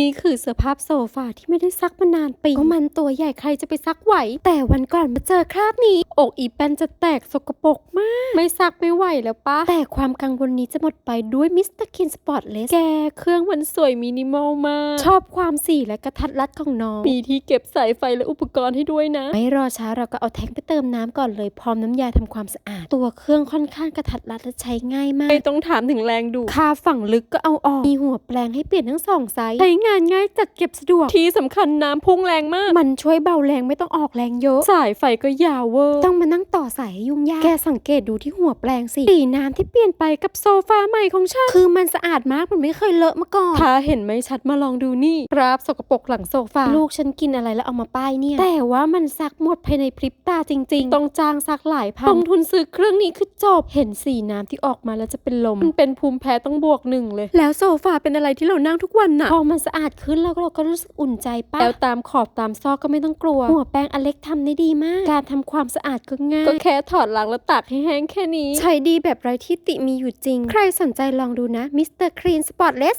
นี่คือสภาพโซฟาที่ไม่ได้ซักมานานปีก็มันตัวใหญ่ใครจะไปซักไหว แต่วันก่อนมาเจอคราบนี้ อกอีแปนจะแตกสกปรกมาก ไม่ซักไม่ไหวแล้วปะแต่ความกังวลนี้จะหมดไปด้วยมิสเตอร์คินสปอร์ตเลสแกเครื่องมันสวยมินิมอลมาก ชอบความสีและกระทัดรัดของน้อง มีที่เก็บสายไฟและอุปกรณ์ให้ด้วยนะ ไม่รอช้าเราก็เอาแท้งไปเติมน้ำก่อนเลยพร้อมน้ำยาทำความสะอาด ตัวเครื่องค่อนข้างกระทัดรัดและใช้ง่ายมากไม่ต้องถามถึงแรงดูคาฝั่งลึกก็เอาออกมีหัวแปลงให้เปลี่ยนทั้งสองไซส์ใช้งานง่ายจัดเก็บสะดวก ที่สำคัญน้ำพุ่งแรงมาก มันช่วยเบาแรงไม่ต้องออกแรงเยอะ สายไฟก็ยาวเวอร์ ต้องมานั่งต่อสายให้ยุ่งยาก แกสังเกตดูที่หัวแปลงสิสีน้ำที่เปลี่ยนไปกับโซฟาใหม่ของฉัน คือมันสะอาดมากมันไม่เคยเลอะมาก่อน ถ้าเห็นไม่ชัดมาลองดูนี่กราฟสกปรกหลังโซฟา ลูกฉันกินอะไรแล้วเอามาป้ายเนี่ย แต่ว่ามันซักหมดภายในพริบตาจริง ๆ ต้องจ้างซักหลายพัน ลงทุนซื้อเครื่องนี้คือจบ เห็นสีน้ำที่ออกมาแล้วจะเป็นลม มันเป็นภูมิแพ้ต้องบวกหนึ่งเลย แล้วโซฟาเป็นอะไรที่เรานั่งทุกวันน่ะ พอมันสะอาดขึ้นแล้วเราก็รู้สึกอุ่นใจป้าแล้วตามขอบตามซอกก็ไม่ต้องกลัว หัวแป้งอเล็กทำได้ดีมาก การทำความสะอาดก็ง่าย ก็แค่ถอดล้างแล้วตากให้แห้งแค่นี้ ใช้ดีแบบไร้ที่ติมีอยู่จริง ใครสนใจลองดูนะมิสเตอร์คลีนสปอตเลส